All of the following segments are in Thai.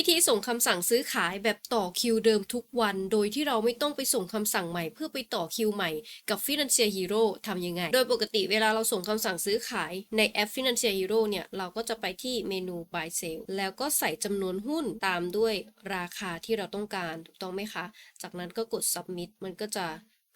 วิธีส่งคำสั่งซื้อขายแบบต่อคิวเดิมทุกวัน โดยที่เราไม่ต้องไปส่งคำสั่งใหม่ เพื่อไปต่อคิวใหม่กับ Financial Hero ทำยังไง โดยปกติเวลาเราส่งคำสั่งซื้อขายในแอป Financial Hero เนี่ย เราก็จะไปที่เมนู Buy Sell แล้วก็ใส่จำนวนหุ้นตามด้วยราคาที่เราต้องการถูกต้องไหมคะ จากนั้นก็กด Submit มันก็จะ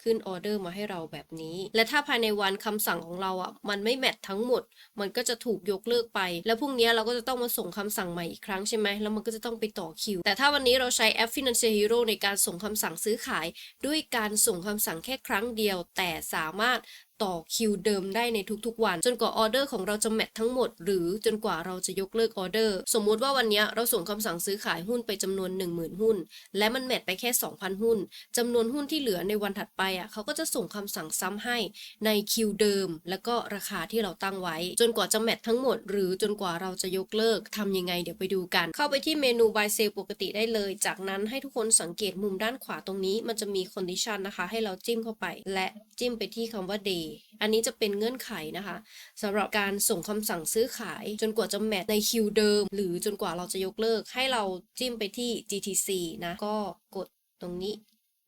ขึ้นออเดอร์มาให้เราแบบนี้ และถ้าภายในวันคำสั่งของเราอะมันไม่แมททั้งหมด มันก็จะถูกยกเลิกไป แล้วพรุ่งนี้เราก็จะต้องมาส่งคำสั่งใหม่อีกครั้งใช่ไหมแล้วมันก็จะต้องไปต่อคิว แต่ถ้าวันนี้เราใช้แอป Financial Hero ในการส่งคำสั่งซื้อขาย ด้วยการส่งคำสั่งแค่ครั้งเดียว แต่สามารถ ต่อคิวเดิมได้ในทุกๆวัน จนกว่าออเดอร์ของเราจะแมททั้งหมด หรือจนกว่าเราจะยกเลิกออเดอร์ สมมุติว่าวันนี้เราส่งคำสั่งซื้อขายหุ้นไปจำนวน 10,000 หุ้น และมันแมทไปแค่ 2,000 หุ้นจำนวนหุ้นที่เหลือในวันถัดไปอะเขาก็จะส่งคำสั่งซ้ำให้ในคิวเดิม แล้วก็ราคาที่เราตั้งไว้ จนกว่าจะแมททั้งหมด หรือจนกว่าเราจะยกเลิกทำยังไงเดี๋ยวไปดูกัน เข้าไปที่เมนู buy sell ปกติได้เลย จากนั้นให้ทุกคนสังเกตมุมด้านขวาตรงนี้ มันจะมี condition นะคะ ให้เราจิ้มเข้าไป และจิ้มไปที่คำว่า day อันนี้จะเป็นเงื่อนไขนะคะสำหรับการส่งคำสั่งซื้อขายจนกว่าจะแมทในคิวเดิม หรือจนกว่าเราจะยกเลิกให้เราจิ้มไปที่ GTC นะก็กดตรงนี้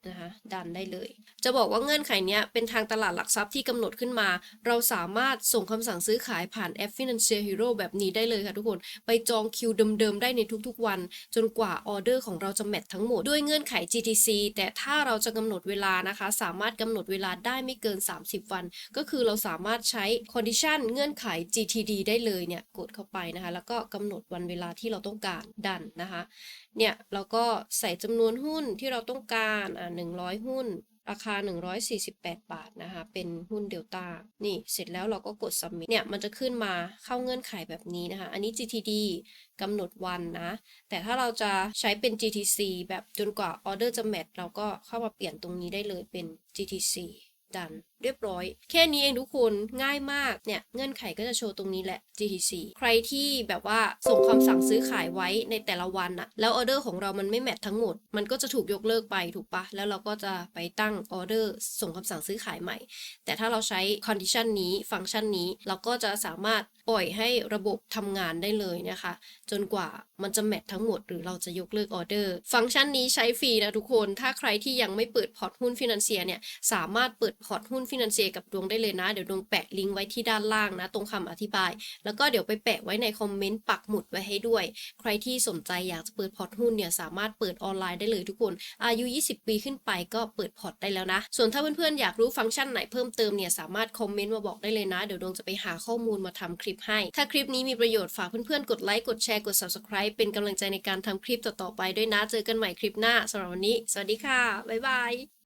นะคะดันได้เลย จะบอกว่าเงื่อนไขนี้เป็นทางตลาดหลักทรัพย์ที่กำหนดขึ้นมา เราสามารถส่งคำสั่งซื้อขายผ่านแอป Financial Hero แบบนี้ได้เลยค่ะทุกคน ไปจองคิวเดิมๆ ได้ในทุกๆวัน จนกว่าออเดอร์ของเราจะแมททั้งหมด ด้วยเงื่อนไข GTC แต่ถ้าเราจะกำหนดเวลานะคะ สามารถกำหนดเวลาได้ไม่เกิน 30 วัน ก็คือเราสามารถใช้ condition เงื่อนไข GTD ได้เลยเนี่ยกดเข้าไปนะคะ แล้วก็กำหนดวันเวลาที่เราต้องการดันนะคะ เนี่ยเราก็ใส่จำนวนหุ้นที่เราต้องการอ่า100 หุ้น ราคา 148 บาทนะคะ เป็นหุ้นเดลต้า นี่เสร็จแล้วเราก็กด submit เนี่ย มันจะขึ้นมาเข้าเงื่อนไขแบบนี้นะคะ อันนี้ GTD กำหนดวันนะ แต่ถ้าเราจะใช้เป็น GTC แบบจนกว่าออเดอร์จะแมทเราก็เข้ามาเปลี่ยนตรงนี้ได้เลยเป็น GTC ดัน เรียบร้อย แค่นี้เองทุกคนง่ายมากเนี่ยเงื่อนไขก็จะโชว์ตรงนี้แหละ GTC ใครที่แบบว่าส่งคำสั่งซื้อขายไว้ในแต่ละวันอะแล้วออเดอร์ของเรามันไม่แมททั้งหมด มันก็จะถูกยกเลิกไปถูกปะแล้วเราก็จะไปตั้งออเดอร์ส่งคำสั่งซื้อขายใหม่ แต่ถ้าเราใช้ condition นี้ฟังก์ชันนี้เราก็จะสามารถปล่อยให้ระบบทำงานได้เลยนะคะ จนกว่ามันจะแมททั้งหมดหรือเราจะยกเลิกออเดอร์ ฟังก์ชันนี้ใช้ฟรีนะทุกคน ถ้าใครที่ยังไม่เปิดพอร์ตหุ้นฟินแลนเซียเนี่ยสามารถเปิดพอร์ตหุ้นฟินแลนเซียกับดวงได้เลยนะ เดี๋ยวดวงแปะลิงก์ไว้ที่ด้านล่างนะ ตรงคำอธิบาย แล้วก็เดี๋ยวไปแปะไว้ในคอมเมนต์ปักหมุดไว้ให้ด้วย ใครที่สนใจอยากจะเปิดพอร์ตหุ้นเนี่ยสามารถเปิดออนไลน์ได้เลยทุกคน อายุ 20 ปีขึ้นไปก็เปิดพอร์ตได้แล้วนะ ส่วนถ้าเพื่อนๆอยากรู้ฟังก์ชันไหนเพิ่มเติมเนี่ยสามารถคอมเมนต์มาบอกได้เลยนะ เดี๋ยวดวงจะไปหาข้อมูลมาทำคลิปให้ ถ้าคลิปนี้มีประโยชน์ฝากเพื่อนๆกดไลค์กดแชร์กด subscribe เป็นกำลังใจในการทำคลิปต่อๆไปด้วยนะ เจอกันใหม่คลิปหน้าสำหรับวันนี้ สวัสดีค่ะบ๊ายบาย